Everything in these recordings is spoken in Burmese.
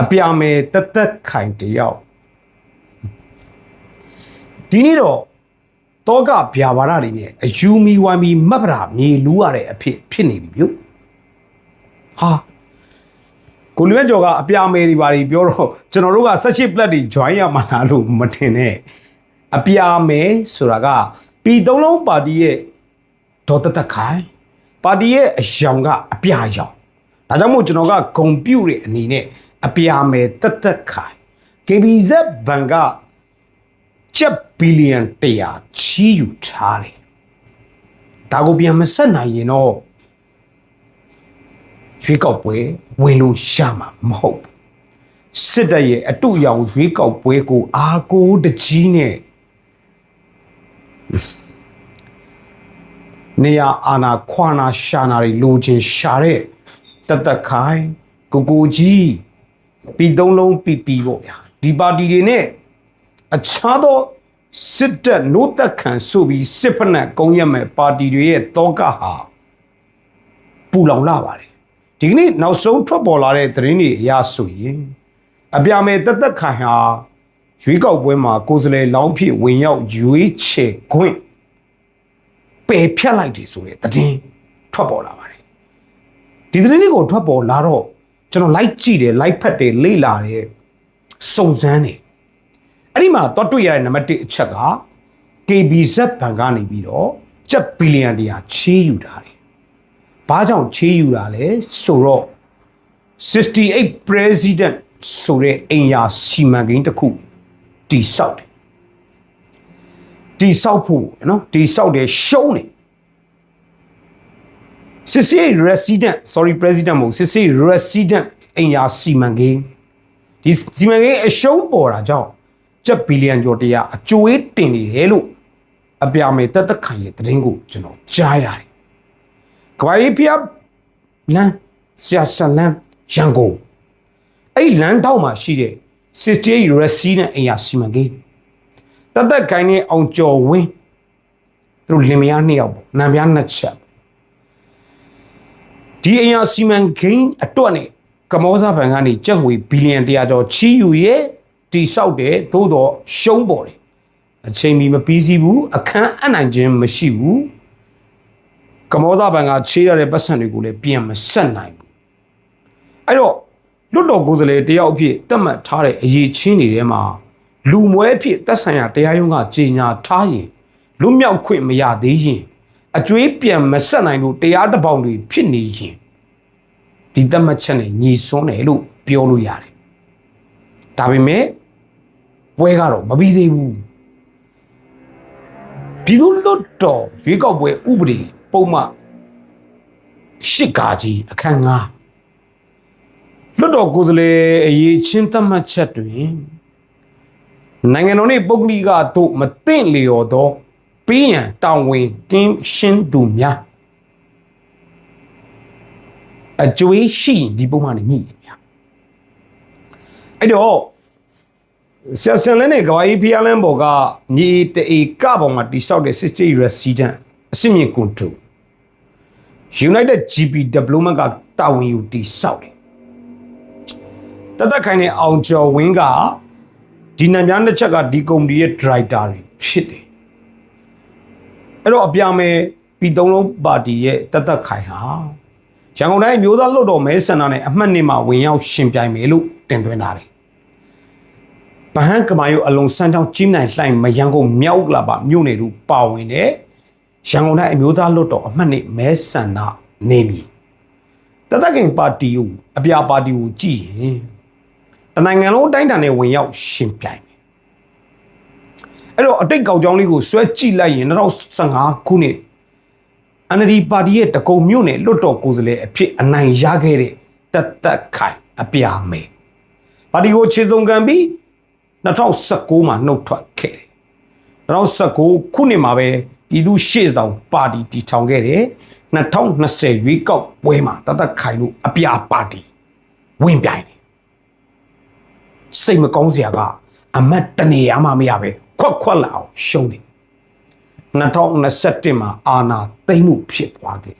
အပြာမယ်တသက်ခိုင်တယောက်ဒီနေ့တော့တောကဗျာပါဒတွေနဲ့အယူမီဝိုင်းမီမတ်ပရာမြေလူရတဲ့အဖြစ်ဖြစ်နေပြီပြုဟာကိုလွဲကျော်ကအပြာမယ်တွေပါတွေပြောတော့ကျွန်တော်တို့က18 plat တွေ join ရမှာလားလို့မထင်နဲ့အပြာမယ်ဆိုတာကပြည်သုံးလုံးပါတီရဲ့ဒေါ်တသက်ခိုင်ပါတီရဲ့အယောင်ကအပြာယောင်ဒါကြောင့်မို့ကျွန်တော်ကဂုံပြုတ်တဲ့အနေနဲ့ အပြာမယ်တသက်ခိုင် KBZ ဘဏ်ကချက်ဘီလီယံ100ချီးယူထားတယ်ဒါကိုပြန်မဆက်နိုင်ရင်တော့ရွေးကောက်ပွဲဝင်လို့ရမှာမဟုတ်ဘူးစစ်တပ်ရဲ့အတူရောင်ရွေးကောက်ပွဲကိုအာကိုတကြီးနဲ့နေရအာနာခွာနာရှာနာတွေလိုချင်ရှာတဲ့တသက်ခိုင်ကိုကိုကြီး ပြီးသုံးလုံးပြီးပြီးပေါ့ဗျာဒီပါတီတွေနဲ့အခြားသောစစ်တပ်နိုးတက်ခံဆိုပြီးစစ်ဖက်နဲ့ကုန်းရက်မဲ့ပါတီတွေရဲ့တောကဟာပူလောင်လာပါတယ်ဒီကနေ့နောက်ဆုံးထွက်ပေါ်လာတဲ့သတင်းတွေအရဆိုရင်အပြာမဲ့တက်တက်ခိုင်ဟာရွေးကောက်ပွဲမှာကိုယ်စားလှယ်လောင်းဖြစ်ဝင်ရောက်ရွေးချယ်ခွင့်ပယ်ဖြတ်လိုက်တယ်ဆိုတဲ့သတင်းထွက်ပေါ်လာပါတယ်ဒီသတင်းတွေကိုထွက်ပေါ်လာတော့ ကျွန်တော်လိုက်ကြည့်တယ်လိုက်ဖတ်တယ်လေ့လာတယ်စုံစမ်းတယ်အဲ့ဒီမှာတော့တွေ့ရတဲ့နံပါတ်1အချက်က KBZ ဘဏ်ကနေပြီးတော့ကျပ်ဘီလီယံတရာချေးယူတာတယ်။ဘာကြောင့်ချေးယူတာလဲဆိုတော့68 president ဆိုတဲ့အင်ယာစီမံကိန်းတစ်ခုတိဆောက်တယ်။တိဆောက်ဖို့နော်တိဆောက်တယ်ရှုံးတယ်။ 68 resident sorry president မဟုတ်68 resident အင်ယာစီမံကိန်းဒီစီမံကိန်းအရှုံးပေါ်တာကြောင့်ကျပ်ဘီလီယံကျော်တရားအကျိုးတင်နေတယ်လို့အပြာမယ်တက်တက်ခိုင်ရဲ့သတင်းကိုကျွန်တော်ကြားရတယ်။ကဘာကြီးဖျက်လမ်းဆရာဆလမ်းရန်ကုန်အဲ့လမ်းတောက်မှာရှိတဲ့စစ်တေးရစီနဲ့အင်ယာစီမံကိန်းတက်တက်ခိုင်နဲ့အောင်ကျော်ဝင်းသူတို့လင်မယားနှစ်ယောက်ပေါ့နံပြားနှစ်ချက် ဒီအင်ယာစီမံကိန်းအတွက်နဲ့ကမောစာဘဏ်ကနေကျပ်ငွေဘီလီယံ100ကျော်ချီးယူရဲ့တိဆောက်တယ်သို့တော့ရှုံးပေါ်တယ်အချိန်မီမပြီးစီးဘူးအခန်းအနိုင်ခြင်းမရှိဘူးကမောဒဘန်ကချေးရတဲ့ပတ်စံတွေကိုလည်းပြန်မဆက်နိုင်ဘူးအဲ့တော့လွတ်တော်ကိုယ်စားလှယ်တယောက်အဖြစ်တတ်မှတ်ထားတဲ့အရေးချင်းတွေထဲမှာလူမွဲအဖြစ်သက်ဆိုင်ရာတရားရုံးကကြေညာထားရင်လွတ်မြောက်ခွင့်မရသေးရင် အကျွေးပြန်မဆက်နိုင်လို့တရားတပေါင်းတွေဖြစ်နေရင်ဒီတတ်မှတ်ချက်နဲ့ညီစွန်းတယ်လို့ပြောလို့ရတယ်ဒါပေမဲ့ပွဲကတော့မပြီးသေးဘူးပြည်သူလွတ်တော်ရွေးကောက်ပွဲဥပဒေပုံမှန်ရှစ်ကာကြီးအခန်း၅လွတ်တော်ကိုယ်စားလှယ်အရေးချင်းသတ်မှတ်ချက်တွင်နိုင်ငံတော်နှင့်ပုဂ္ဂလိကတို့မသိလျော်သော ပေးရန်တောင်းဝင်ကင်းရှင်းသူများအကျွေးရှိရင်ဒီပုံမှန်နဲ့ညှိတယ်ဗျာအဲ့တော့ဆရာဆန်လန်းနဲ့ကဝါကြီးဖျားလန်းဘော်ကမြေတေကပေါ်မှာတိဆောက်တဲ့ 60 resident အစစ်မြင့်ကွန်တူ United GP Development ကတာဝန်ယူတိဆောက်တယ်တသက်ခိုင်တဲ့အောင်ကျော်ဝင်းကဒီနံများတစ်ချက်ကဒီကုမ္ပဏီရဲ့ director တွေဖြစ်တယ် အဲ့တော့အပြာမယ်ပြည်သုံးလုံးပါတီရဲ့တသက်ခိုင်ဟာရန်ကုန်တိုင်းမျိုးသားလွှတ်တော်မဲဆန္ဒနဲ့အမှတ်နှစ်မှာဝင်ရောက်ရှင်ပြိုင်မယ်လို့တင်သွင်းထားတယ်ဗဟန်းကမာယုအလုံးစမ်းချောင်းကြီးနိုင်လှိုင်မရန်ကုန်မြောက်ကလာပါမြို့နယ်တို့ပါဝင်တဲ့ရန်ကုန်တိုင်းအမျိုးသားလွှတ်တော်အမှတ်နှစ်မဲဆန္ဒနေမည်တသက်ခင်ပါတီကိုအပြာပါတီကိုကြည့်ရင်တနိုင်ငံလုံးအတိုင်းအတာနဲ့ဝင်ရောက်ရှင်ပြိုင်မယ် အဲ့တော့အတိတ်ကောက်ကြောင်းလေးကိုဆွဲကြည့်လိုက်ရင်2015ခုနှစ် NLD ပါတီရဲ့တကုံမြို့နယ်လွတ်တော်ကိုယ်စားလှယ်အဖြစ်အနိုင်ရခဲ့တဲ့တသက်ခိုင်အပြာမယ်ပါတီကိုခြေစုံကံပြီး2019မှာနှုတ်ထွက်ခဲ့တယ်2019ခုနှစ်မှာပဲပြည်သူရှေ့ဆောင်ပါတီတည်ထောင်ခဲ့တယ်2020ရွေးကောက်ပွဲမှာတသက်ခိုင်တို့အပြာပါတီဝင်ပြိုင်တယ်စိတ်မကောင်းစရာကအမတ်တနေရမှမရပဲ ခွက်ခွက်လာအောင်ရှုံးတယ်2021မှာအာနာသိမ့်မှုဖြစ်ပွားခဲ့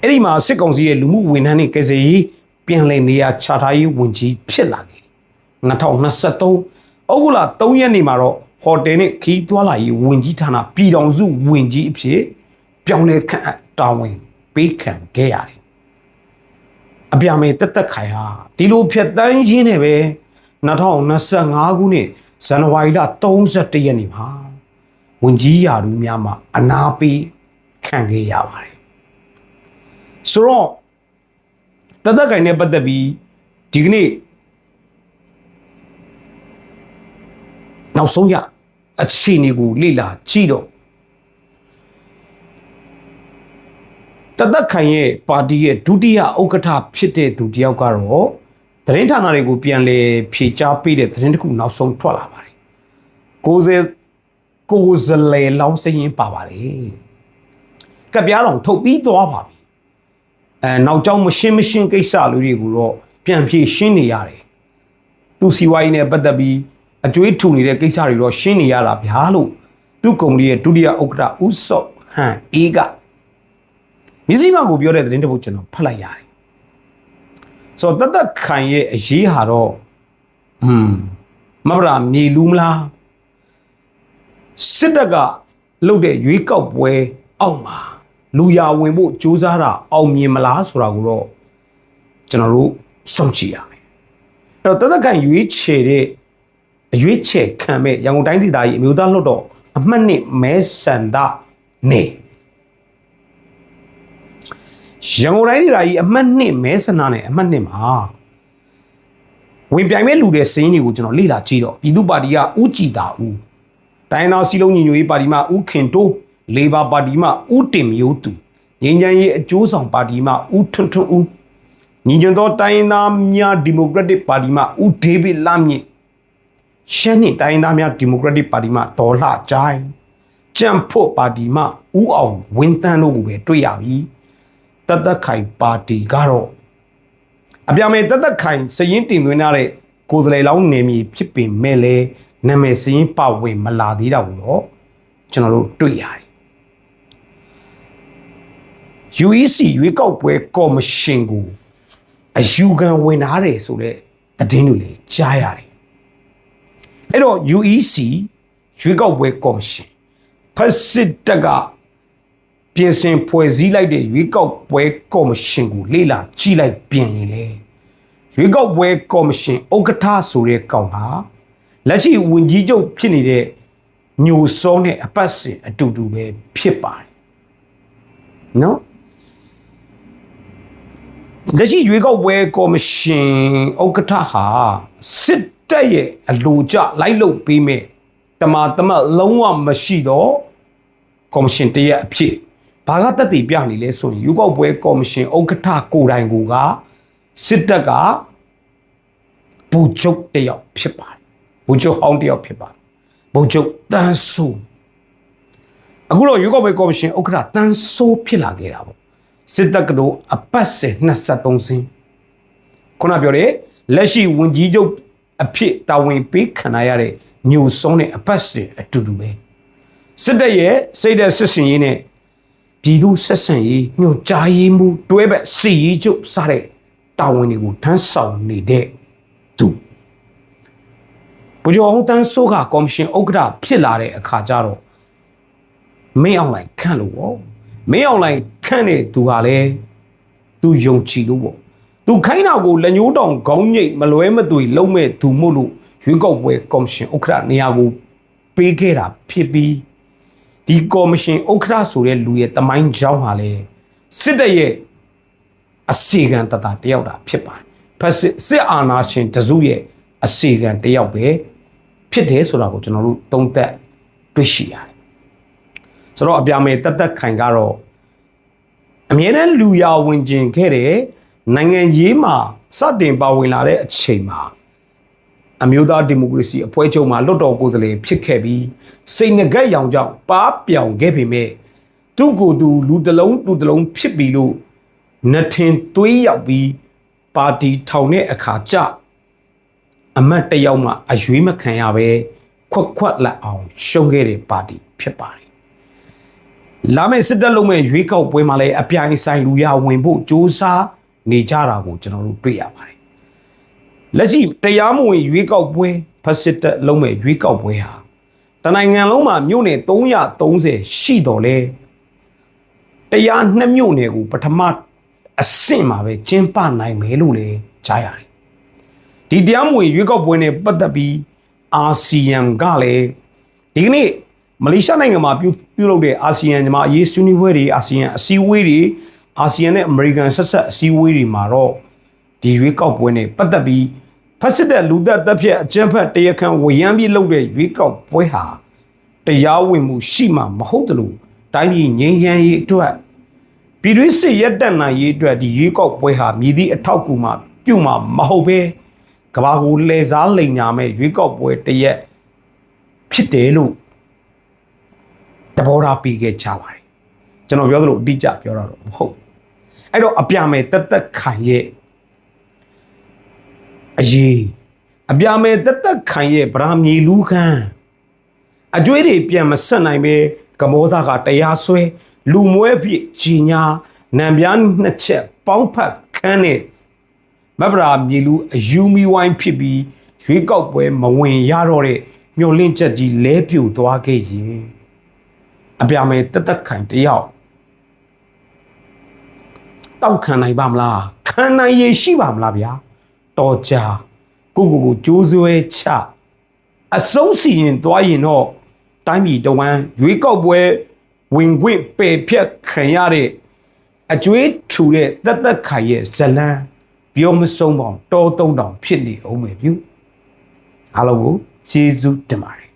အဲ့ဒီမှာစစ်ကောင်စီရဲ့လူမှုဝန်ထမ်းတွေကယ်ဆယ်ရေးပပြန်လည်နေရာချထားရေးဝန်ကြီးဖြစ်လာခဲ့တယ်2023ဩဂုတ်လ3ရက်နေ့မှာတော့ဟိုတယ်နဲ့ခီးသွွာလာရေးဝန်ကြီးဌာနပြည်တော်စုဝန်ကြီးအဖြစ်ပြောင်းလဲခန့်အပ်တာဝန်ပေးခံခဲ့ရတယ်အပြာမေတက်တက်ခိုင်ဟာဒီလိုဖြတ်တန်းရင်းနဲ့ပဲ2025ခုနှစ် ဇန်နဝါရီလ31ရက်နေ့မှာဝင်ကြီးရာထူးများမှာအနာပေးခံခဲ့ရပါတယ်ဆိုတော့တက်တက်ခိုင်နဲ့ပတ်သက်ပြီးဒီကနေ့နောက်ဆုံးရအခြေအနေကိုလေ့လာကြည့်တော့တသက်ခိုင်ရဲ့ပါတီရဲ့ဒုတိယဥက္ကဋ္ဌဖြစ်တဲ့သူတယောက်ကတော့ သတင်းဌာနတွေကိုပြန်လည်ဖြေကြားပေးတဲ့သတင်းတစ်ခုနောက်ဆုံးထွက်လာပါတယ်။60ကိုယ်စလဲလောင်းစရင်ပါပါတယ်။ကပ်ပြားတော်ထုတ်ပြီးသွားပါပြီ။အဲနောက်ကြောင်းမရှင်းမရှင်းကိစ္စလူတွေကိုတော့ပြန်ဖြေရှင်းနေရတယ်။သူစီဝိုင်းနဲ့ပတ်သက်ပြီးအကျွေးထူနေတဲ့ကိစ္စတွေတော့ရှင်းနေရတာဗျာလို့သူ့ကုမ္ပဏီရဲ့ဒုတိယဥက္ကဋ္ဌဦးစော့ဟန်အေးကမြစည်းမကိုပြောတဲ့သတင်းတစ်ပုဒ်ကျွန်တော်ဖတ်လိုက်ရတယ် ဆိုတော့တသက်ခိုင်ရဲ့အရေးဟာတော့ဟွန်းမဗရာမြေလူးမလားစစ်တပ်ကလှုပ်တဲ့ရွေးကောက်ပွဲအောက်မှာလူရဝင်ဖို့စ조사တာအောင်မြင်မလားဆိုတာကိုတော့ကျွန်တော်တို့စောင့်ကြည့်ရမယ်အဲ့တော့တသက်ခိုင်ရွေးချယ်တဲ့အရွေးချယ်ခံမဲ့ရန်ကုန်တိုင်းဒေသကြီးအမျိုးသားလွှတ်တော်အမှတ်နှစ်မဲဆန္ဒနေ ရန်ကုန်တိုင်းဒေသကြီးအမှတ်နှစ်မဲဆန္ဒနဲ့အမှတ်နှစ်မှာဝင်ပြိုင်မဲ့လူတွေစင်းတွေကိုကျွန်တော်လေ့လာကြည့်တော့ပြည်သူ့ပါတီကဦးကြည်တာဦးတိုင်းသားစီလုံးညီညွတ်ရေးပါတီမှဦးခင်တိုးလေဘာပါတီမှဦးတင်မျိုးသူငင်းချမ်းရေးအကျိုးဆောင်ပါတီမှဦးထွန်းထွန်းဦးညီညွတ်သောတိုင်းသားများဒီမိုကရက်တစ်ပါတီမှဦးဒေးဗစ်လမြင့်ရှမ်းနှစ်တိုင်းသားများဒီမိုကရက်တစ်ပါတီမှဒေါ်လှချိုင်းကြံ့ဖို့ပါတီမှဦးအောင်ဝင်းတန်းတို့ကိုပဲတွေ့ရပြီ တသက်ခိုင်ပါတီကတော့အပြာမဲ့တသက်ခိုင်စရင်တင်သွင်းထားတဲ့ကိုယ်စားလှယ်လောင်းနေမည်ဖြစ်ပင်မဲ့လဲနာမည်စရင်ပဝင်မလာသေးတာကိုတော့ကျွန်တော်တို့တွေ့ရတယ် UEC ရွေးကောက်ပွဲကော်မရှင်ကိုအယူခံဝင်ထားတယ်ဆိုတဲ့သတင်းတွေလည်းကြားရတယ်အဲ့တော့ UEC ရွေးကောက်ပွဲကော်မရှင်ဖက်စစ်တပ်က ပြင်ဆင်ဖွဲ့စည်းလိုက်တဲ့ရွေးကောက်ပွဲကော်မရှင်ကိုလေ့လာကြည့်လိုက်ပြင်ရင်လေရွေးကောက်ပွဲကော်မရှင်ဥက္ကဋ္ဌဆိုတဲ့ကောင်ဟာလက်ရှိဝန်ကြီးချုပ်ဖြစ်နေတဲ့ညိုစောနဲ့အပတ်စဉ်အတူတူပဲဖြစ်ပါတယ်နော်လက်ရှိရွေးကောက်ပွဲကော်မရှင်ဥက္ကဋ္ဌဟာစစ်တပ်ရဲ့အလိုကျလိုက်လုပ်ပေးမဲ့တမာတမတ်လုံးဝမရှိတော့ကော်မရှင်တရက်အဖြစ် ဘာကတက်တည်ပြနေလဲဆိုရင်ရွေးကောက်ပွဲကော်မရှင်ဥက္ကဋ္ဌကိုယ်တိုင်ကစစ်တပ်ကဘူချုပ်တယောက်ဖြစ်ပါတယ်ဘူချုပ်ဟောင်းတယောက်ဖြစ်ပါတယ်ဘူချုပ်တန်းဆိုးအခုတော့ရွေးကောက်ပွဲကော်မရှင်ဥက္ကဋ္ဌတန်းဆိုးဖြစ်လာခဲ့တာပေါ့စစ်တပ်ကတော့အပတ်စဉ်23စင်းခုနပြောတဲ့လက်ရှိဝန်ကြီးချုပ်အဖြစ်တာဝန်ပေးခံရတဲ့ညိုစုံးတဲ့အပတ်စဉ်အတူတူပဲစစ်တပ်ရဲ့စိတ်သက်စစ်စင်ရေးနဲ့ ပြည်သူဆက်ဆံရေးညွှန်ကြားရေးမှုတွဲဘက်စီရေးချုပ်စတဲ့တာဝန်တွေကိုထမ်းဆောင်နေတဲ့သူဘုရားဟောင်းတန်းဆိုးကကော်မရှင်ဥက္ကဋ္ဌဖြစ်လာတဲ့အခါကျတော့မင်းအောင်လိုက်ခန့်လို့ပေါ့မင်းအောင်လိုက်ခန့်တဲ့သူဟာလေသူယုံကြည်လို့ပေါ့သူခိုင်းတာကိုလက်ညှိုးတောင်ခေါင်းညိတ်မလွဲမသွေလုံးမဲ့သူမို့လို့ရွေးကောက်ပွဲကော်မရှင်ဥက္ကဋ္ဌနေရာကိုပေးခဲ့တာဖြစ်ပြီး ဒီကော်မရှင်ဥက္ကဋ္ဌဆိုတဲ့လူရဲ့တမိုင်းကြောင်းဟာလေစစ်တပ်ရဲ့အစီကံတတတယောက်တာဖြစ်ပါတယ်ဖက်စစ်စစ်အာဏာရှင်တစုရဲ့အစီကံတယောက်ပဲဖြစ်တယ်ဆိုတာကိုကျွန်တော်တို့သုံးသပ်တွေ့ရှိရတယ်ဆိုတော့အပြာမယ်တက်တက်ခိုင်ကတော့အမြဲတမ်းလူရဝင်ကျင်ခဲ့တဲ့နိုင်ငံရေးမှာစတင်ပါဝင်လာတဲ့အချိန်မှာ အမျိုးသားဒီမိုကရေစီအဖွဲ့ချုပ်မှာလွတ်တော်ကိုယ်စားလှယ်ဖြစ်ခဲ့ပြီးစိတ်ငကက်ရောင်ကြောင့်ပါပြောင်ခဲ့ပေမဲ့သူ့ကိုယ်သူလူတလုံးလူတလုံးဖြစ်ပြီလို့နှထင်သွေးရောက်ပြီးပါတီထောင်တဲ့အခါကျအမတ်တယောက်မှအရွေးမခံရပဲခွက်ခွက်လက်အောင်ရှုံးခဲ့တဲ့ပါတီဖြစ်ပါတယ်လာမယ့်စစ်တပ်လုံးမဲ့ရွေးကောက်ပွဲမှာလည်းအပြိုင်ဆိုင်လူရဝင်ဖို့စ조사နေကြတာကိုကျွန်တော်တို့တွေ့ရပါတယ် လက်ရှိတရားမဝင်ရွေးကောက်ပွဲဖက်စစ်တပ်လုံးမဲ့ရွေးကောက်ပွဲဟာတနိုင်ငံလုံးမှာမြို့နယ်330ရှိတော်လဲတရားနှစ်မြို့နယ်ကိုပထမအဆင့်မှာပဲကျင်းပနိုင်မယ်လို့လည်းကြားရတယ်ဒီတရားမဝင်ရွေးကောက်ပွဲနဲ့ပတ်သက်ပြီးအာဆီယံကလည်းဒီကနေ့မလေးရှားနိုင်ငံမှာပြုပြုလုပ်တဲ့အာဆီယံညီမအရေးဆွေးနွေးပွဲတွေအာဆီယံအစည်းအဝေးတွေအာဆီယံနဲ့အမေရိကန်ဆက်ဆက်အစည်းအဝေးတွေမှာတော့ ဒီရွေးကောက်ပွဲနဲ့ပတ်သက်ပြီးဖက်စစ်တဲ့လူသက်တပ်ဖြတ်အကြမ်းဖက်တရားခံဝရမ်းပြီးလုပ်တဲ့ရွေးကောက်ပွဲဟာတရားဝင်မှုရှိမှမဟုတ်တယ်လို့တိုင်းပြည်ငြိမ်းချမ်းရေးအတွက်ပြည်တွင်းစစ်ရက်တက်နိုင်ရေးအတွက်ဒီရွေးကောက်ပွဲဟာမြည်သည့်အထောက်အကူမှပြုမှာမဟုတ်ပဲကဘာကိုလှည့်စားလိန်ညာမဲ့ရွေးကောက်ပွဲတစ်ရက်ဖြစ်တယ်လို့တဘောထားပြီးခဲ့ကြပါတယ်ကျွန်တော်ပြောသလိုအတိအကျပြောတာတော့မဟုတ်ဘူးအဲ့တော့အပြမယ်တက်တက်ခိုင်ရဲ့ အရေးအပြမယ်တက်တက်ခိုင်ရဲ့ဗရာမြေလူခန်းအကျွေးတွေပြန်မဆက်နိုင်ပဲကမောသားကတရားစွဲလူမွဲဖြစ်ကြီးညာနံပြားနှစ်ချက်ပေါင်းဖက်ခန်းနဲ့မဗရာမြေလူအယူမီဝိုင်းဖြစ်ပြီးရွေးကောက်ပွဲမဝင်ရတော့တဲ့မျောလင့်ချက်ကြီးလဲပြိုသွားခဲ့ရင်အပြာမဲတက်တက်ခိုင်တယောက်တောက်ခံနိုင်ပါမလားခံနိုင်ရရှိပါမလားဗျာ တော်ကြကိုကိုကိုကြိုးစွဲချအဆုံးစီရင်သွားရင်တော့တိုင်းပြည်တဝမ်းရွေးကောက်ပွဲဝင်ခွင့်ပယ်ဖြတ်ခံရတဲ့အကျွေးထူတဲ့တက်တက်ခိုင်ရဲ့ဇလန်းပြောမဆုံးပေါင်တောသုံးတောင်ဖြစ်နေအောင်မယ်ဗျအားလုံးကိုကျေးဇူးတင်ပါတယ်